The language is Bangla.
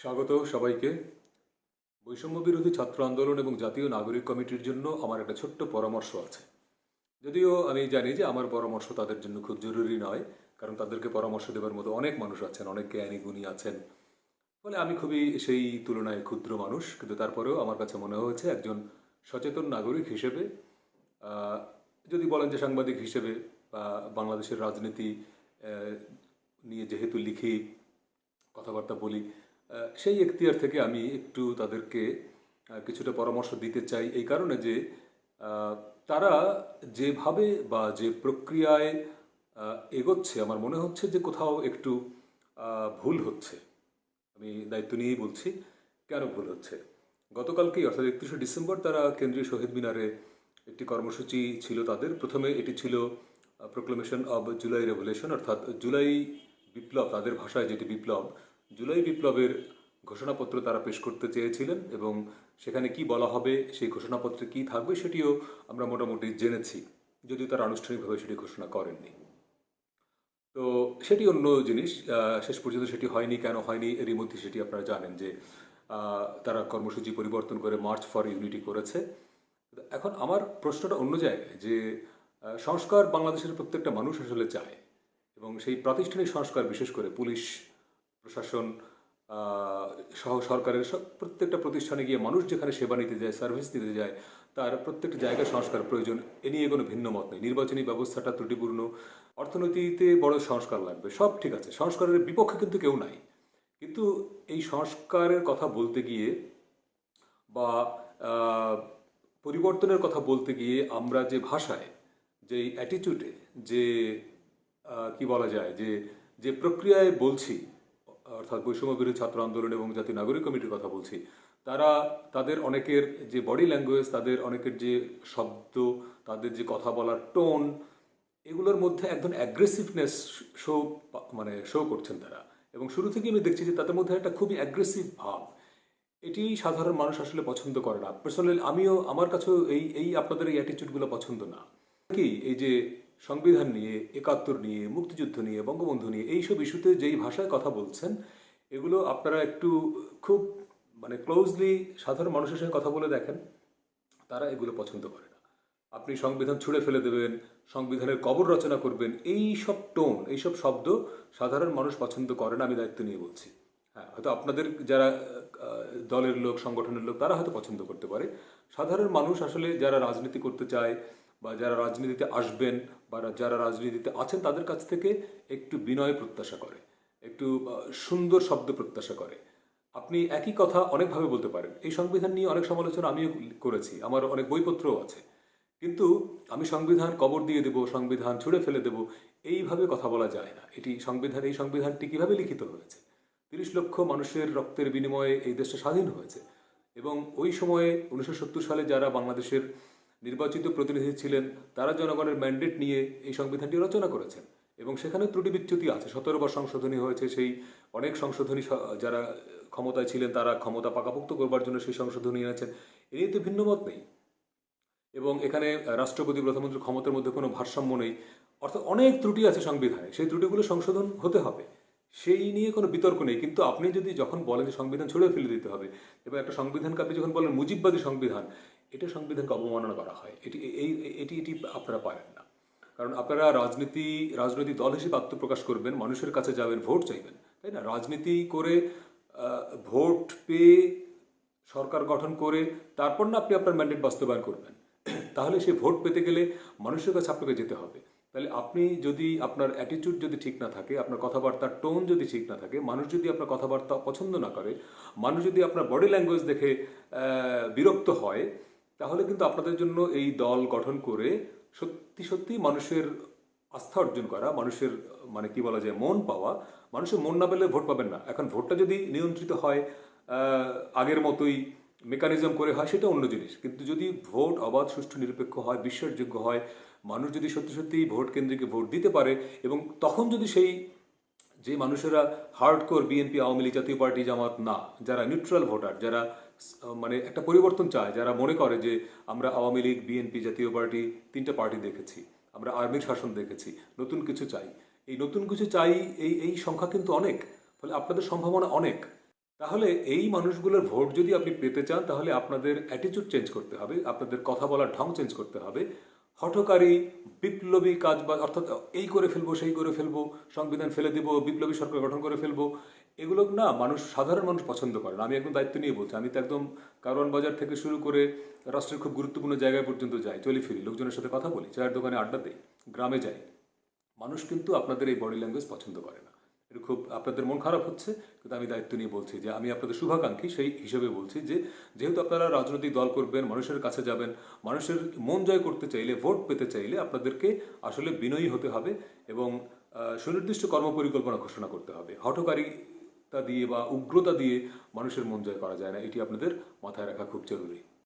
স্বাগত সবাইকে। বৈষম্য বিরোধী ছাত্র আন্দোলন এবং জাতীয় নাগরিক কমিটির জন্য আমার একটা ছোট্ট পরামর্শ আছে। যদিও আমি জানি যে আমার পরামর্শ তাদের জন্য খুব জরুরি নয়, কারণ তাদেরকে পরামর্শ দেওয়ার মতো অনেক মানুষ আছেন, অনেক জ্ঞানী গুণী আছেন। ফলে আমি খুবই সেই তুলনায় ক্ষুদ্র মানুষ, কিন্তু তারপরেও আমার কাছে মনে হয়েছে একজন সচেতন নাগরিক হিসেবে যদি বলেন যে সাংবাদিক হিসেবে বা বাংলাদেশের রাজনীতি নিয়ে যেহেতু লিখি, কথাবার্তা বলি সেই এখতিয়ার থেকে আমি একটু তাদেরকে কিছুটা পরামর্শ দিতে চাই এই কারণে যে তারা যেভাবে বা যে প্রক্রিয়ায় এগোচ্ছে, আমার মনে হচ্ছে যে কোথাও একটু ভুল হচ্ছে। আমি দায়িত্ব নিয়েই বলছি, কেন ভুল হচ্ছে? গতকালকেই, অর্থাৎ একত্রিশে ডিসেম্বর, তারা কেন্দ্রীয় শহীদ মিনারে একটি কর্মসূচি ছিল তাদের। প্রথমে এটি ছিল প্রোক্লেমেশন অব জুলাই রেভলিউশন অর্থাৎ জুলাই বিপ্লব, তাদের ভাষায় যেটি বিপ্লব জুলাই বিপ্লবের ঘোষণাপত্র তারা পেশ করতে চেয়েছিলেন এবং সেখানে কি বলা হবে, সেই ঘোষণাপত্রে কি থাকবে সেটিও আমরা মোটামুটি জেনেছি, যদিও তারা আনুষ্ঠানিকভাবে সেটি ঘোষণা করেননি। তো সেটি অন্য জিনিস শেষ পর্যন্ত সেটি হয়নি, কেন হয়নি, এরই মধ্যে সেটি আপনারা জানেন যে তারা কর্মসূচি পরিবর্তন করে মার্চ ফর ইউনিটি করেছে। এখন আমার প্রশ্নটা অন্য জায়গায় যে সংস্কার বাংলাদেশের প্রত্যেকটা মানুষ আসলে চায় এবং সেই প্রাতিষ্ঠানিক সংস্কার, বিশেষ করে পুলিশ প্রশাসন সহ সরকারের সব প্রত্যেকটা প্রতিষ্ঠানে গিয়ে মানুষ যেখানে সেবা নিতে যায় সার্ভিস দিতে যায়, তার প্রত্যেকটা জায়গায় সংস্কার প্রয়োজন, এ নিয়ে কোনো ভিন্ন মত নেই। নির্বাচনী ব্যবস্থাটা ত্রুটিপূর্ণ, অর্থনীতিতে বড় সংস্কার লাগবে, সব ঠিক আছে, সংস্কারের বিপক্ষে কিন্তু কেউ নাই। কিন্তু এই সংস্কারের কথা বলতে গিয়ে বা পরিবর্তনের কথা বলতে গিয়ে আমরা যে ভাষায়, যে অ্যাটিটিউডে যে কি বলা যায়, যে যে প্রক্রিয়ায় বলছি অর্থাৎ বৈষম্য বিরোধী ছাত্র আন্দোলন এবং জাতীয় নাগরিক কমিটির কথা বলছি, তারা তাদের অনেকের যে বডি ল্যাঙ্গুয়েজ তাদের অনেকের যে শব্দ, তাদের যে কথা বলার টোন এগুলোর মধ্যে একদম অ্যাগ্রেসিভনেস শো মানে শো করছেন তারা। এবং শুরু থেকে আমি দেখছি যে তাদের মধ্যে একটা খুবই অ্যাগ্রেসিভ ভাব। এটি সাধারণ মানুষ আসলে পছন্দ করে না। পার্সোনালি আমিও আমার কাছেও এই এই আপনাদের এই অ্যাটিচিউডগুলো পছন্দ না। কি এই যে সংবিধান নিয়ে, একাত্তর নিয়ে, মুক্তিযুদ্ধ নিয়ে, বঙ্গবন্ধু নিয়ে, এইসব ইস্যুতে যেই ভাষায় কথা বলছেন, এগুলো আপনারা একটু খুব মানে ক্লোজলি সাধারণ মানুষের সঙ্গে কথা বলে দেখেন, তারা এগুলো পছন্দ করে না। আপনি সংবিধান ছুঁড়ে ফেলে দেবেন, সংবিধানের কবর রচনা করবেন এই সব টোন, এইসব শব্দ সাধারণ মানুষ পছন্দ করে না, আমি দায়িত্ব নিয়ে বলছি। হ্যাঁ হয়তো আপনাদের যারা দলের লোক, সংগঠনের লোক, তারা হয়তো পছন্দ করতে পারে। সাধারণ মানুষ আসলে যারা রাজনীতি করতে চায় বা যারা রাজনীতিতে আসবেন বা যারা রাজনীতিতে আছেন, তাদের কাছ থেকে একটু বিনয় প্রত্যাশা করে, একটু সুন্দর শব্দ প্রত্যাশা করে। আপনি একই কথা অনেকভাবে বলতে পারেন। এই সংবিধান নিয়ে অনেক সমালোচনা আমিও করেছি, আমার অনেক বইপত্রও আছে। কিন্তু আমি সংবিধান কবর দিয়ে দেব, সংবিধান ছুঁড়ে ফেলে দেব, এইভাবে কথা বলা যায় না। এটি সংবিধান, এই সংবিধানটি কীভাবে লিখিত হয়েছে? তিরিশ লক্ষ মানুষের রক্তের বিনিময়ে এই দেশটা স্বাধীন হয়েছে। এবং ওই সময়ে উনিশশো সত্তর সালে যারা বাংলাদেশের নির্বাচিত প্রতিনিধি ছিলেন তারা জনগণের ম্যান্ডেট নিয়ে এই সংবিধানটি রচনা করেছেন। এবং সেখানে ত্রুটি বিচ্যুতি আছে। সতেরো বার সংশোধনী হয়েছে, সেই অনেক সংশোধনী যারা ক্ষমতায় ছিলেন তারা ক্ষমতা পাকাপোক্ত করবার জন্য সেই সংশোধনী এনেছেন। এ নিয়ে তো ভিন্ন মত নেই। এবং এখানে রাষ্ট্রপতি প্রধানমন্ত্রীর ক্ষমতার মধ্যে কোনো ভারসাম্য নেই। অর্থাৎ অনেক ত্রুটি আছে সংবিধানে। সেই ত্রুটিগুলো সংশোধন হতে হবে। সেই নিয়ে কোনো বিতর্ক নেই। কিন্তু আপনি যদি যখন বলেন যে সংবিধান ছড়িয়ে ফেলে দিতে হবে এবং একটা সংবিধানকে আপনি যখন বলেন মুজিববাদী সংবিধান এটা সংবিধানকে অবমাননা করা হয়। এটি এই, এটি এটি আপনারা পারেন না। কারণ আপনারা রাজনীতি, রাজনৈতিক দল হিসেবে আত্মপ্রকাশ করবেন, মানুষের কাছে যাবেন, ভোট চাইবেন, তাই না? রাজনীতি করে ভোট পেয়ে সরকার গঠন করে, তারপর না আপনি আপনার ম্যান্ডেট বাস্তবায়ন করবেন। তাহলে সে ভোট পেতে গেলে মানুষের কাছে আপনাকে যেতে হবে। তাহলে আপনি যদি আপনার অ্যাটিটিউড যদি ঠিক না থাকে, আপনার কথাবার্তার টোন যদি ঠিক না থাকে, মানুষ যদি আপনার কথাবার্তা পছন্দ না করে, মানুষ যদি আপনার বডি ল্যাঙ্গুয়েজ দেখে বিরক্ত হয় তাহলে কিন্তু আপনাদের জন্য এই দল গঠন করে সত্যি সত্যি মানুষের আস্থা অর্জন করা, মানুষের মানে কি বলা যায়, মন পাওয়া, মানুষের মন না পেলে ভোট পাবেন না। এখন ভোটটা যদি নিয়ন্ত্রিত হয় আগের মতোই মেকানিজম করে হয়, সেটা অন্য জিনিস। কিন্তু যদি ভোট অবাধ, সুষ্ঠু, নিরপেক্ষ হয়, বিশ্বাসযোগ্য হয়, মানুষ যদি সত্যি সত্যি ভোট কেন্দ্রিকে ভোট দিতে পারে, এবং তখন যদি সেই, যে মানুষেরা হার্ডকোর বিএনপি আওয়ামী লীগ, জাতীয় পার্টি জামাত, না, যারা নিউট্রাল ভোটার যারা মানে একটা পরিবর্তন চায়। যারা মনে করে যে আমরা আওয়ামী লীগ, বিএনপি জাতীয় পার্টি তিনটা পার্টি দেখেছি, আমরা আর্মির শাসন দেখেছি, নতুন কিছু চাই। এই নতুন কিছু চাই, এই এই সংখ্যা কিন্তু অনেক, ফলে আপনাদের সম্ভাবনা অনেক। তাহলে এই মানুষগুলোর ভোট যদি আপনি পেতে চান, তাহলে আপনাদের অ্যাটিটিউড চেঞ্জ করতে হবে, আপনাদের কথা বলার ঢং চেঞ্জ করতে হবে। হঠকারী, বিপ্লবী কাজ বা, অর্থাৎ এই করে ফেলব, সেই করে ফেলব, সংবিধান ফেলে দিব, বিপ্লবী সরকার গঠন করে ফেলব এগুলো না মানুষ, সাধারণ মানুষ পছন্দ করে না। আমি একদম দায়িত্ব নিয়ে বলছি। আমি তো একদম কারওয়ান বাজার থেকে শুরু করে রাষ্ট্রের খুব গুরুত্বপূর্ণ জায়গায় পর্যন্ত যাই, চলি ফিরি, লোকজনের সাথে কথা বলি, চায়ের দোকানে আড্ডা দিই, গ্রামে যাই। মানুষ কিন্তু আপনাদের এই বডি ল্যাঙ্গুয়েজ পছন্দ করে না। এটা খুব আপনাদের মন খারাপ হচ্ছে, কিন্তু আমি দায়িত্ব নিয়ে বলছি যে, আমি আপনাদের শুভাকাঙ্ক্ষী, সেই হিসেবে বলছি যে, যেহেতু আপনারা রাজনৈতিক দল করবেন, মানুষের কাছে যাবেন, মানুষের মন জয় করতে চাইলে ভোট পেতে চাইলে আপনাদেরকে আসলে বিনয়ী হতে হবে এবং সুনির্দিষ্ট কর্মপরিকল্পনা ঘোষণা করতে হবে। হঠকারিতা দিয়ে বা উগ্রতা দিয়ে মানুষের মন জয় করা যায় না। এটি আপনাদের মাথায় রাখা খুব জরুরি।